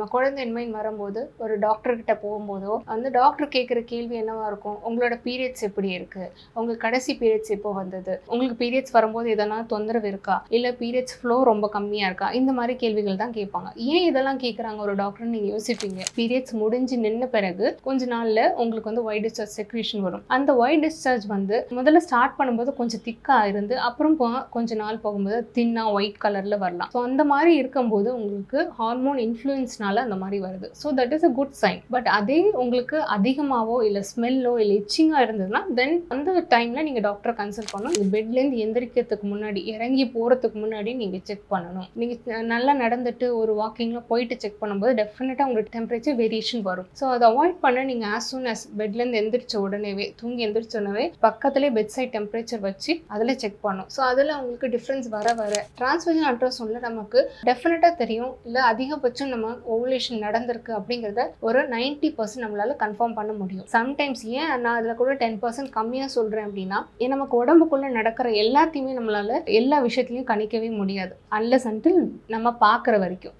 நம்ம குழந்தைன்மைன்னு வரும்போது ஒரு டாக்டர்கிட்ட போகும்போதோ அந்த டாக்டர் கேட்குற கேள்வி என்னவா இருக்கும்? உங்களோட பீரியட்ஸ் எப்படி இருக்கு? உங்களுக்கு கடைசி பீரியட்ஸ் எப்போ வந்தது? உங்களுக்கு பீரியட்ஸ் வரும்போது எதனா தொந்தரவு இருக்கா? இல்லை பீரியட்ஸ் ஃப்ளோ ரொம்ப கம்மியாக இருக்கா? இந்த மாதிரி கேள்விகள் தான் கேட்பாங்க. ஏன் இதெல்லாம் கேட்குறாங்க ஒரு டாக்டர்னு நீங்கள் யோசிப்பீங்க. பீரியட்ஸ் முடிஞ்சு நின்ன பிறகு கொஞ்ச நாளில் உங்களுக்கு வந்து ஒயிட் டிஸ்சார்ஜ் செக்ரேஷன் வரும். அந்த ஒயிட் டிஸ்சார்ஜ் வந்து முதல்ல ஸ்டார்ட் பண்ணும்போது கொஞ்சம் திக்காக இருந்து அப்புறம் போ- கொஞ்ச நாள் போகும்போது தின்னா ஒயிட் கலரில் வரலாம். ஸோ அந்த மாதிரி இருக்கும்போது உங்களுக்கு ஹார்மோன் இன்ஃப்ளூயன்ஸ்னால அந்த மாதிரி வருது. So that is a good sign but அதே உங்களுக்கு அதிகமாகவோ இல்லை ஸ்மெல்லோ இல்லை இச்சிங்காக இருந்ததுன்னா தென் அந்த டைமில் நீங்கள் டாக்டரை கன்சல்ட் பண்ணணும். நீங்கள் பெட்லேருந்து எந்திரிக்கிறதுக்கு முன்னாடி இறங்கி போகிறதுக்கு முன்னாடி நீங்கள் செக் பண்ணணும். நீங்கள் நல்லா நடந்துட்டு ஒரு வாக்கிங்கில் போயிட்டு செக் பண்ணும்போது டெஃபினட்டாக உங்களுக்கு டெம்பரேச்சர் வேரியேஷன் வரும். ஸோ அதை அவாய்ட் பண்ண நீங்கள் ஆஸ் சூன் அஸ் பெட்லேருந்து எந்திரிச்ச உடனேவே தூங்கி எந்திரிச்ச உடனே பக்கத்துலேயே பெட் சைட் டெம்பரேச்சர் வச்சு அதில் செக் பண்ணும் ஸோ அதில் உங்களுக்கு டிஃப்ரென்ஸ் வர வர டிரான்ஸ்வர்ஜன் அல்ட்ராசவுண்டில் நமக்கு டெஃபினட்டாக தெரியும். இல்லை அதிகபட்சம் நம்ம ஓவுலேஷன் நடந்திருக்கு அப்படிங்கிறத ஒரு நைன்ட்டி பர்சன்ட் நம்மளால கன்ஃபார்ம் பண்ண முடியும். சம்டைம்ஸ் ஏன் நான் அதில் கூட டென் பர்சன்ட் கம்மியாக சொல்கிறேன் அப்படின்னா நமக்கு உடம்புக்குள்ளே நடக்கிற எல்லாத்தையுமே நம்மளால எல்லா விஷயத்துலையும் கணிக்கவே முடியாது. அன்லஸ் அன்டில் நம்ம பார்க்குற வரைக்கும்.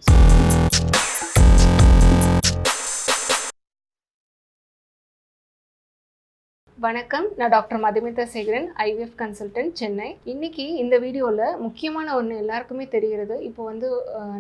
வணக்கம். நான் doctor Madhumitha Sekaran IVF consultant Chennai. இன்னைக்கு இந்த வீடியோவில் முக்கியமான ஒன்று எல்லாருக்குமே தெரிகிறது. இப்போ வந்து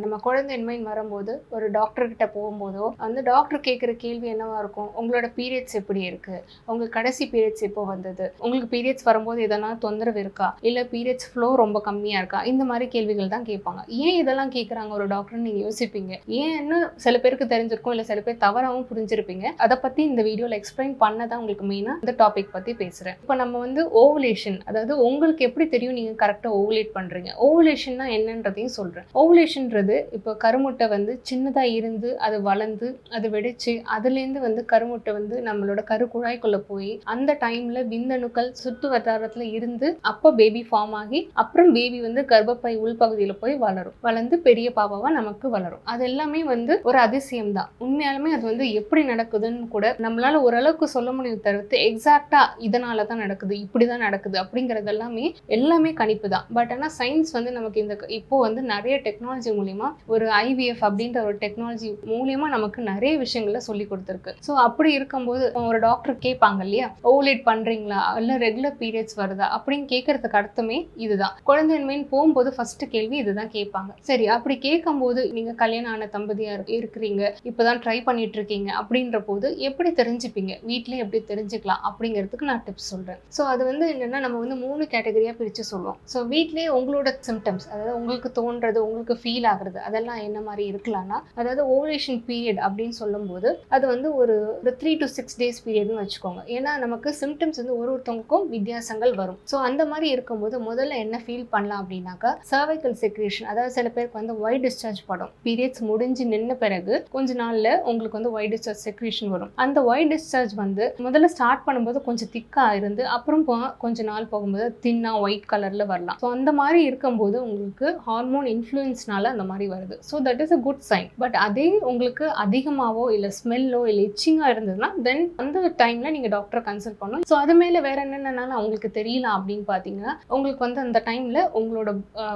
நம்ம குழந்தைன்மைன்னு வரும்போது ஒரு டாக்டர்கிட்ட போகும்போதோ அந்த டாக்டர் கேட்குற கேள்வி என்னவா இருக்கும்? உங்களோட பீரியட்ஸ் எப்படி இருக்கு? உங்களுக்கு கடைசி பீரியட்ஸ் எப்போ வந்தது? உங்களுக்கு பீரியட்ஸ் வரும்போது எதனா தொந்தரவு இருக்கா? இல்லை பீரியட்ஸ் ஃப்ளோ ரொம்ப கம்மியாக இருக்கா? இந்த மாதிரி கேள்விகள் தான் கேட்பாங்க. ஏன் இதெல்லாம் கேட்குறாங்க ஒரு டாக்டர்னு நீங்கள் யோசிப்பீங்க? ஏன்னு சில பேருக்கு தெரிஞ்சிருக்கும் இல்லை சில பேர் தவறாகவும் புரிஞ்சிருப்பீங்க. அதை பற்றி இந்த வீடியோவில் எக்ஸ்பிளைன் பண்ண தான் உங்களுக்கு மெயினாக இந்த டாபிக் பற்றி பேசுகிறேன் இப்போ நம்ம வந்து ஓவலேஷன் அதாவது உங்களுக்கு எப்படி தெரியும் நீங்கள் கரெக்டாக ஓவலேட் பண்ணுறீங்க ஓவலேஷன்னா என்னன்றதையும் சொல்கிறேன் ஓவலேஷன்றது இப்போ கருமுட்டை வந்து சின்னதாக இருந்து அது வளர்ந்து அது வெடிச்சு அதுலேருந்து வந்து கருமுட்டை வந்து நம்மளோட கருக்குழாய்க்குள்ளே போய் அந்த டைமில் விந்தணுக்கள் சுற்று வட்டாரத்தில் இருந்து அப்போ பேபி ஃபார்ம் ஆகி அப்புறம் பேபி வந்து கர்ப்பப்பை உள்பகுதியில் போய் வளரும். வளர்ந்து பெரிய பாப்பாவாக நமக்கு வளரும். அது எல்லாமே வந்து ஒரு அதிசயம் தான் உண்மையாலுமே அது வந்து எப்படி நடக்குதுன்னு கூட நம்மளால ஓரளவுக்கு சொல்ல முடியும் தவிர்த்து எக்ஸாக்ட் இதனால தான் நடக்குது இப்படி தான் நடக்குது அப்படிங்கிறது எல்லாமே எல்லாமே கணிப்பு தான் பட் ஆனால் சயின்ஸ் வந்து நமக்கு இந்த இப்போ வந்து நிறைய டெக்னாலஜி மூலிமா ஒரு ஐவிஎஃப் அப்படின்ற ஒரு டெக்னாலஜி மூலியமா நமக்கு நிறைய விஷயங்களை சொல்லி கொடுத்துருக்கு. ஸோ அப்படி இருக்கும்போது ஒரு டாக்டர் கேட்பாங்க இல்லையா ஓவலேட் பண்றீங்களா? இல்லை ரெகுலர் பீரியட்ஸ் வருதா? அப்படின்னு கேட்கறதுக்கு அர்த்தமே இதுதான். குழந்தைன்மைன்னு போகும்போது ஃபர்ஸ்ட் கேள்வி இதுதான் கேட்பாங்க. சரி அப்படி கேட்கும்போது நீங்க கல்யாணம் ஆன தம்பதியா இருக்கிறீங்க இப்போதான் ட்ரை பண்ணிட்டு இருக்கீங்க அப்படின்ற போது எப்படி தெரிஞ்சுப்பீங்க? வீட்டிலே எப்படி தெரிஞ்சுக்கலாம் அப்படிங்கிறதுக்கு நான் டிப்ஸ் சொல்றேன். ஸோ அது வந்து என்னன்னா நம்ம வந்து மூணு கேட்டகரியா பிரித்து சொல்லுவோம். ஸோ வீட்லேயே உங்களோட சிம்டம்ஸ் அதாவது உங்களுக்கு தோன்றது உங்களுக்கு ஃபீல் ஆகுறது அதெல்லாம் என்ன மாதிரி இருக்கலாம்னா அதாவது ஓவரேஷன் பீரியட் அப்படின்னு சொல்லும்போது அது வந்து ஒரு ஒரு த்ரீ டு சிக்ஸ் டேஸ் பீரியட்னு வச்சுக்கோங்க. ஏன்னா நமக்கு சிம்டம்ஸ் வந்து ஒரு ஒருத்தவங்களுக்கும் வித்தியாசங்கள் வரும். ஸோ அந்த மாதிரி இருக்கும்போது முதல்ல என்ன ஃபீல் பண்ணலாம் அப்படின்னாக்கா சர்வைக்கல் செக்ரேஷன் அதாவது சில பேருக்கு வந்து ஒயிட் டிஸ்சார்ஜ் படும் பீரியட்ஸ் முடிஞ்சு நின்ன பிறகு கொஞ்ச நாளில் உங்களுக்கு வந்து ஒயிட் டிஸ்சார்ஜ் செக்ரேஷன் வரும். அந்த ஒயிட் டிஸ்சார்ஜ் வந்து முதல்ல ஸ்டார்ட் பண்ணும்போது கொஞ்சம் திக்காக இருந்து அப்புறம் போ- கொஞ்ச நாள் போகும்போது தின்னாக ஒயிட் கலரில் வரலாம். ஸோ அந்த மாதிரி இருக்கும்போது உங்களுக்கு ஹார்மோன் இன்ஃப்ளூயன்ஸ்னால அந்த மாதிரி வருது. So that is a good sign but அதே உங்களுக்கு அதிகமாகவோ இல்லை ஸ்மெல்லோ இல்லை இச்சிங்காக இருந்ததுன்னா தென் அந்த டைமில் நீங்கள் டாக்டரை கன்சல்ட் பண்ணணும். ஸோ அது மேலே வேறு என்னென்னனால அவங்களுக்கு தெரியல அப்படின்னு பார்த்தீங்கன்னா உங்களுக்கு வந்து அந்த டைமில் உங்களோட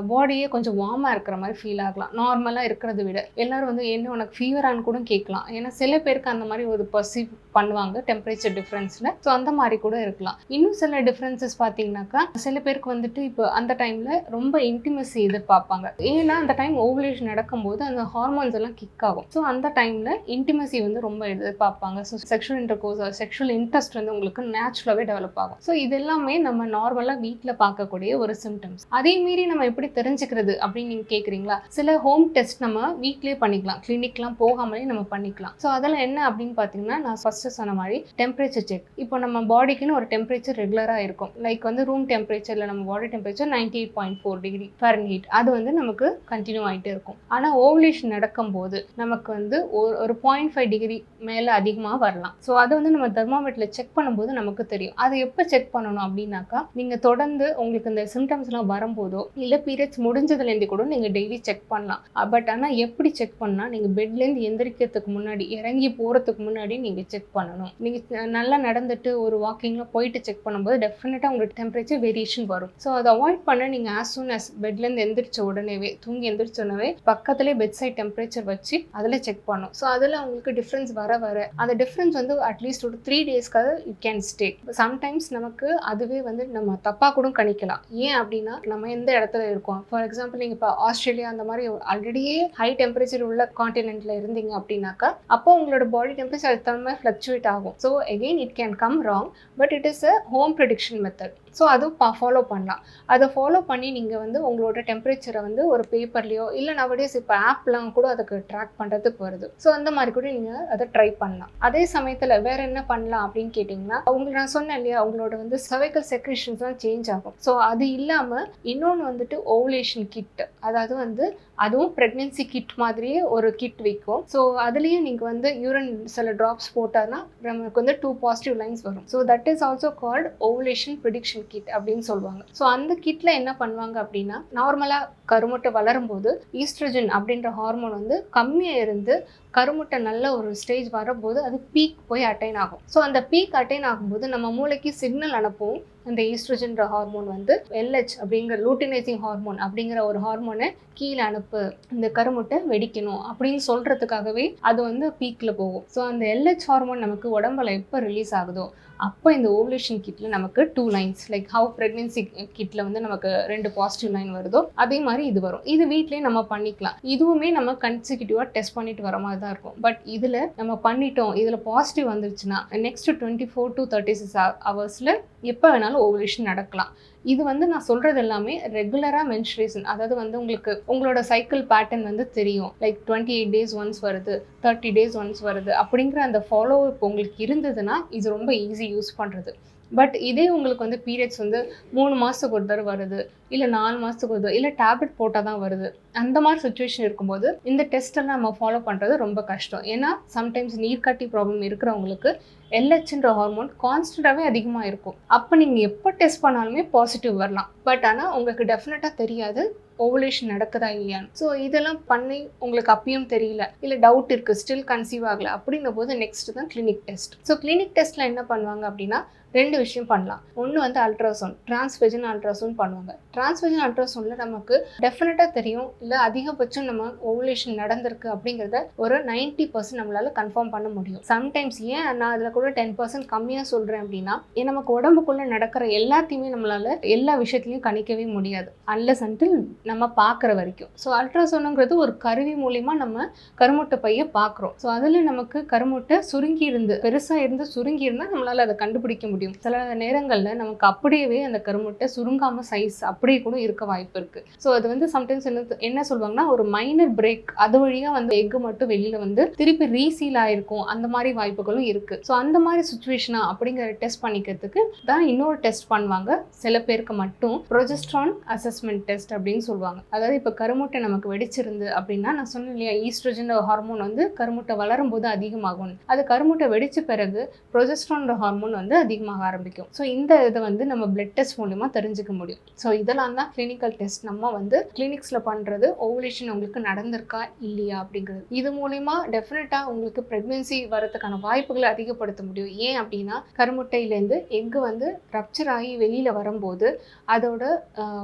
பாடியே கொஞ்சம் வார்மாக இருக்கிற மாதிரி ஃபீல் ஆகலாம். நார்மலாக இருக்கிறத விட. எல்லாரும் வந்து என்ன உனக்கு ஃபீவரான்னு கூட கேட்கலாம். ஏன்னா சில பேருக்கு அந்த மாதிரி ஒரு பர்சீவ் பண்ணுவாங்க டெம்பரேச்சர் டிஃப்ரென்ஸில் ஸோ அந்த மாதிரி கூட இருக்கலாம். இன்னும் சில டிஃப்ரென்சஸ் பார்த்தீங்கன்னாக்கா சில பேருக்கு வந்துட்டு இப்போ அந்த டைமில் ரொம்ப இன்டிமசி எதிர்பார்ப்பாங்க. ஏன்னா அந்த டைம் ஓவலேஷன் நடக்கும்போது அந்த ஹார்மோன்ஸ் எல்லாம் கிக் ஆகும். ஸோ அந்த டைமில் இன்டிமசி வந்து ரொம்ப எதிர்பார்ப்பாங்க. So sexual intercourse sexual interest வந்து உங்களுக்கு நேச்சுரலாகவே டெவலப் ஆகும். ஸோ இது எல்லாமே நம்ம நார்மலாக வீட்டில் பார்க்கக்கூடிய ஒரு சிம்டம்ஸ் அதே மீறி நம்ம எப்படி தெரிஞ்சுக்கிறது அப்படின்னு நீங்கள் கேட்குறீங்களா சில ஹோம் டெஸ்ட் நம்ம வீட்லேயே பண்ணிக்கலாம். கிளினிக்லாம் போகாமலே நம்ம பண்ணிக்கலாம். ஸோ அதெல்லாம் என்ன அப்படின்னு பார்த்தீங்கன்னா நான் ஃபஸ்ட்டு சொன்ன மாதிரி டெம்பரேச்சர் செக் இப்போ நம்ம பாடிக்குன்னு ஒரு டெம்பரேச்சர் ரெகுலராக இருக்கும். லைக் வந்து ரூம் டெம்பரேச்சரில் நம்ம body temperature ninety eight point four degree heat அது வந்து நமக்கு கண்டினியூ ஆகிட்டே இருக்கும். ஆனால் ஓவலேஷன் நடக்கும்போது நமக்கு வந்து ஒரு ஒரு பாயிண்ட் ஃபைவ் டிகிரி மேலே அதிகமாக வரலாம். ஸோ அதை வந்து நம்ம தெர்மாமீட்டரில் செக் பண்ணும்போது நமக்கு தெரியும். அதை எப்போ செக் பண்ணணும் அப்படின்னாக்கா நீங்கள் தொடர்ந்து உங்களுக்கு இந்த சிம்டம்ஸ்லாம் வரும்போதோ இல்லை பீரியட்ஸ் முடிஞ்சதுலேருந்து கூட நீங்கள் டெய்லி செக் பண்ணலாம். பட் ஆனால் எப்படி செக் பண்ணால் நீங்கள் பெட்லேருந்து எந்திரிக்கிறதுக்கு முன்னாடி இறங்கி போகிறதுக்கு முன்னாடி நீங்கள் செக் பண்ணணும். நீங்கள் நல்லா நடந்துட்டு ஒரு ஒரு வாக்கிங்கில் போயிட்டு செக் பண்ணும்போது டெஃபினட்டாக உங்களுக்கு டெம்பரேச்சர் வேரியேஷன் வரும். ஸோ அதை அவாய்ட் பண்ண நீங்கள் ஆஸ் சூன் அஸ் பெட்லேருந்து எந்திரிச்ச உடனேவே தூங்கி எந்திரிச்ச உடனே பக்கத்துலேயே பெட் சைட் டெம்பரேச்சர் வச்சு அதில் செக் பண்ணும். ஸோ அதில் உங்களுக்கு டிஃப்ரென்ஸ் வர வர அந்த டிஃப்ரென்ஸ் வந்து அட்லீஸ்ட் ஒரு த்ரீ டேஸ்க்காக இட் கேன் ஸ்டே சம்டைம்ஸ் நமக்கு அதுவே வந்து நம்ம தப்பாக கூட கணிக்கலாம். ஏன் அப்படின்னா நம்ம எந்த இடத்துல இருக்கோம்? ஃபார் எக்ஸாம்பிள் நீங்கள் இப்போ ஆஸ்திரேலியா அந்த மாதிரி ஆல்ரெடியே ஹை டெம்பரேச்சர் உள்ள காண்டினென்ட்ல இருந்தீங்க அப்படின்னாக்கா அப்போ உங்களோட பாடி டெம்பரேச்சர் அதுக்கு தகுந்த மாதிரி ஃப்ளக்சுவேட் ஆகும். So again it can come wrong wrong, but it is a home prediction method. So அதுவும் பா ஃபாலோ பண்ணலாம். அதை ஃபாலோ பண்ணி நீங்கள் வந்து உங்களோட டெம்பரேச்சரை வந்து ஒரு பேப்பர்லேயோ இல்லை நவடேஸ் இப்போ ஆப்லாம் கூட அதுக்கு ட்ராக் பண்ணுறதுக்கு வருது. ஸோ அந்த மாதிரி கூட நீங்கள் அதை ட்ரை பண்ணலாம். அதே சமயத்தில் வேற என்ன பண்ணலாம் அப்படின்னு கேட்டிங்கன்னா உங்களுக்கு நான் சொன்னேன் இல்லையா உங்களோட வந்து சர்வைக்கல் செக்ரேஷன்ஸ்லாம் சேஞ்ச் ஆகும். ஸோ அது இல்லாமல் இன்னொன்று வந்துட்டு ஓவலேஷன் கிட் அதாவது வந்து அதுவும் ப்ரெக்னென்சி கிட் மாதிரியே ஒரு கிட் விற்கும் ஸோ அதுலேயும் நீங்கள் வந்து யூரின் சில ட்ராப்ஸ் போட்டால்னா நமக்கு வந்து டூ பாசிட்டிவ் லைன்ஸ் வரும். So that is also called ovulation prediction kit அப்படின்னு சொல்லுவாங்க. ஸோ அந்த கிட்ல என்ன பண்ணுவாங்க அப்படின்னா நார்மலாக கருமுட்டை வளரும் போது ஈஸ்ட்ரஜன் அப்படின்ற ஹார்மோன் வந்து கம்மியாக இருந்து கருமுட்டை நல்ல ஒரு ஸ்டேஜ் வரும்போது அது பீக் போய் அட்டைன் ஆகும். ஸோ அந்த பீக் அட்டைன் ஆகும்போது நம்ம மூளைக்கு சிக்னல் அனுப்புவோம் அந்த ஈஸ்ட்ரஜன்ற ஹார்மோன் வந்து எல்ஹெச் அப்படிங்கிற லூட்டினைசிங் ஹார்மோன் அப்படிங்கிற ஒரு ஹார்மோனை கீழே அனுப்பு இந்த கருமுட்டை வெடிக்கணும் அப்படின்னு சொல்கிறதுக்காகவே அது வந்து பீக்கில் போகும். ஸோ அந்த எல்ஹெச் ஹார்மோன் நமக்கு உடம்புல எப்போ ரிலீஸ் ஆகுதோ அப்போ இந்த ஓவலேஷன் கிட்டில் நமக்கு two lines like how pregnancy கிட்டில் வந்து நமக்கு ரெண்டு பாசிட்டிவ் லைன் வருதோ அதே மாதிரி இது வரும். இது வீட்லேயே நம்ம பண்ணிக்கலாம். இதுவுமே நம்ம கன்சிக்யூட்டிவாக டெஸ்ட் பண்ணிட்டு வர மாதிரி தான் இருக்கும். பட் இதில் நம்ம பண்ணிட்டோம் இதில் பாசிட்டிவ் வந்துருச்சுன்னா next twenty four to thirty six ஹவர்ஸில் எப்போ வேணாலும் ஓவலேஷன் நடக்கலாம். இது வந்து நான் சொல்கிறது எல்லாமே ரெகுலராக மென்ஸ்ட்ரேஷன் அதாவது வந்து உங்களுக்கு உங்களோட சைக்கிள் பேட்டர்ன் வந்து தெரியும். Like twenty eight days once வருது தேர்ட்டி டேஸ் ஒன்ஸ் வருது அப்படிங்கிற அந்த ஃபாலோ இப்போ உங்களுக்கு இருந்ததுன்னா இது ரொம்ப ஈஸி யூஸ் பண்ணுறது பட் இதே உங்களுக்கு வந்து பீரியட்ஸ் வந்து மூணு மாதத்துக்கு ஒரு தடவை வருது இல்லை நாலு மாதத்துக்கு ஒரு தடவை இல்லை டேப்லெட் போட்டால் தான் வருது. அந்த மாதிரி சுச்சுவேஷன் இருக்கும்போது இந்த டெஸ்ட்டெல்லாம் நம்ம ஃபாலோ பண்ணுறது ரொம்ப கஷ்டம். ஏன்னா சம்டைம்ஸ் நீர்க்கட்டி ப்ராப்ளம் இருக்கிறவங்களுக்கு எல்ஹெச்ன்ற ஹார்மோன் கான்ஸ்டண்ட்டாகவே அதிகமாக இருக்கும். அப்போ நீங்கள் எப்போ டெஸ்ட் பண்ணாலுமே பாசிட்டிவ் வரலாம். பட் ஆனால் உங்களுக்கு டெஃபினட்டாக தெரியாது ஓவலேஷன் நடக்குதா இல்லையான்னு. ஸோ இதெல்லாம் பண்ணி உங்களுக்கு அப்பயும் தெரியல இல்லை டவுட் இருக்குது ஸ்டில் கன்சீவ் ஆகலை அப்படிங்கும் போது நெக்ஸ்ட் தான் கிளினிக் டெஸ்ட் ஸோ கிளினிக் டெஸ்ட்டில் என்ன பண்ணுவாங்க அப்படின்னா ரெண்டு விஷயம் பண்ணலாம். ஒன்று வந்து அல்ட்ராசவுண்ட் டிரான்ஸ்வெஜன் அல்ட்ராசவுண்ட் பண்ணுவாங்க. டிரான்ஸ்வெஜன் அல்ட்ராசவுண்டில் நமக்கு டெஃபினட்டாக தெரியும். இல்லை அதிகபட்சம் நம்ம ஓவலேஷன் நடந்திருக்கு அப்படிங்கிறத ஒரு நைன்ட்டி பர்சன்ட் நம்மளால கன்ஃபார்ம் பண்ண முடியும். சம்டைம்ஸ் ஏன் நான் அதில் கூட டென் பர்சன்ட் கம்மியாக சொல்கிறேன் அப்படின்னா நமக்கு உடம்புக்குள்ளே நடக்கிற எல்லாத்தையுமே நம்மளால எல்லா விஷயத்துலையும் கணிக்கவே முடியாது. அன்லஸ் அன்டில் நம்ம பார்க்குற வரைக்கும். ஸோ அல்ட்ராசவுண்டுங்கிறது ஒரு கருவி மூலிமா நம்ம கருமுட்டை பையை பார்க்குறோம் ஸோ அதில் நமக்கு கருமுட்டை சுருங்கி இருந்து பெருசாக இருந்து சுருங்கி இருந்தால் நம்மளால் அதை கண்டுபிடிக்க முடியும். சில நேரங்களில் நமக்கு அப்படியே அந்த கருமுட்டை சுருங்காமல் சைஸ் அப்படியே கூட இருக்க வாய்ப்பு இருக்குது ஸோ அது வந்து சம்டைம்ஸ் என்ன என்ன சொல்லுவாங்கன்னா ஒரு மைனர் பிரேக் அது வழியாக வந்து எக்கு மட்டும் வெளியில் வந்து திருப்பி ரீசீல் ஆகிருக்கும் அந்த மாதிரி வாய்ப்புகளும் இருக்குது ஸோ அந்த மாதிரி சுச்சுவேஷனா அப்படிங்கிற டெஸ்ட் பண்ணிக்கிறதுக்கு தான் இன்னொரு டெஸ்ட் பண்ணுவாங்க. சில பேருக்கு மட்டும் ப்ரொஜெஸ்ட்ரான் அசஸ்மெண்ட் டெஸ்ட் அப்படின்னு சொல்லுவாங்க. அதாவது இப்போ கருமுட்டை நமக்கு வெடிச்சிருந்து அப்படின்னா நான் சொன்னேன் இல்லையா ஈஸ்ட்ரஜன் ஹார்மோன் வந்து கருமுட்டை வளரும் போது அதிகமாகும் அது கருமுட்டை வெடிச்ச பிறகு ப்ரொஜெஸ்ட்ரான் ஹார்மோன் வந்து அதிகமாக ஆரம்பிக்கும். ஸோ இந்த இதை வந்து நம்ம பிளட் டெஸ்ட் மூலிமா தெரிஞ்சுக்க முடியும். ஸோ இதெல்லாம் தான் கிளினிக்கல் டெஸ்ட் நம்ம வந்து கிளினிக்ஸில் பண்ணுறது ஓவலேஷன் உங்களுக்கு நடந்திருக்கா? இல்லையா? அப்படிங்கிறது. இது மூலிமா டெஃபினட்டாக உங்களுக்கு ப்ரெக்னென்சி வரதுக்கான வாய்ப்புகளை அதிகப்படுத்த முடியும். ஏன் அப்படின்னா கருமுட்டையிலேருந்து எக்கு வந்து ரப்சர் ஆகி வெளியில் வரும்போது அதோட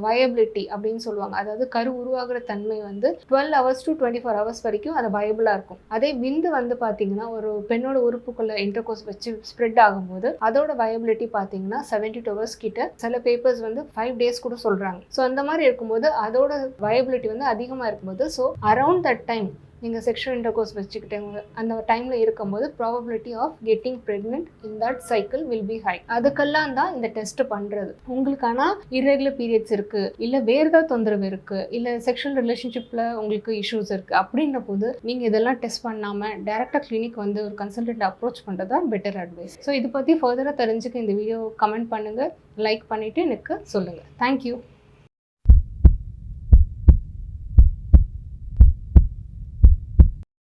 வயபிலிட்டி அப்படின்னு சொல்லுவாங்க. அதாவது கரு உருவாகிற தன்மை வந்து twelve hours to twenty four hours வரைக்கும் அது வயபிளாக இருக்கும். அதே விந்து வந்து பார்த்தீங்கன்னா ஒரு பெண்ணோட உறுப்புக்குள்ள இன்டர்கோர்ஸ் வச்சு ஸ்ப்ரெட் ஆகும்போது அதோட அவைலபிலிட்டி பார்த்தீங்கன்னா செவன்டி டூ ஹவர்ஸ் கிட்ட. சில பேப்பர்ஸ் வந்து ஃபைவ் டேஸ் கூட சொல்கிறாங்க ஸோ அந்த மாதிரி இருக்கும்போது அதோட வயபிலிட்டி வந்து அதிகமாக இருக்கும்போது ஸோ அரவுண்ட் தட் டைம் நீங்கள் செக்ஷுவல் இன்டர்கோர்ஸ் வச்சுக்கிட்டவங்க அந்த டைமில் இருக்கும்போது probability of getting pregnant in that cycle will be high அதுக்கெல்லாம் தான் இந்த டெஸ்ட் பண்ணுறது உங்களுக்கு ஆனால் இரெகுலர் பீரியட்ஸ் இருக்குது இல்லை வேறு ஏதாவது தொந்தரவு இருக்குது இல்லை செக்ஷுவல் ரிலேஷன்ஷிப்பில் உங்களுக்கு இஷ்யூஸ் இருக்குது அப்படின்ற போது நீங்கள் இதெல்லாம் டெஸ்ட் பண்ணாமல் டேரெக்டாக கிளினிக் வந்து ஒரு கன்சல்டன்ட் அப்ரோச் பண்ணுறது தான் பெட்டர் அட்வைஸ் ஸோ இதை பற்றி ஃபர்தராக தெரிஞ்சுக்க இந்த வீடியோ கமெண்ட் பண்ணுங்கள் லைக் பண்ணிவிட்டு எனக்கு சொல்லுங்கள் தேங்க்யூ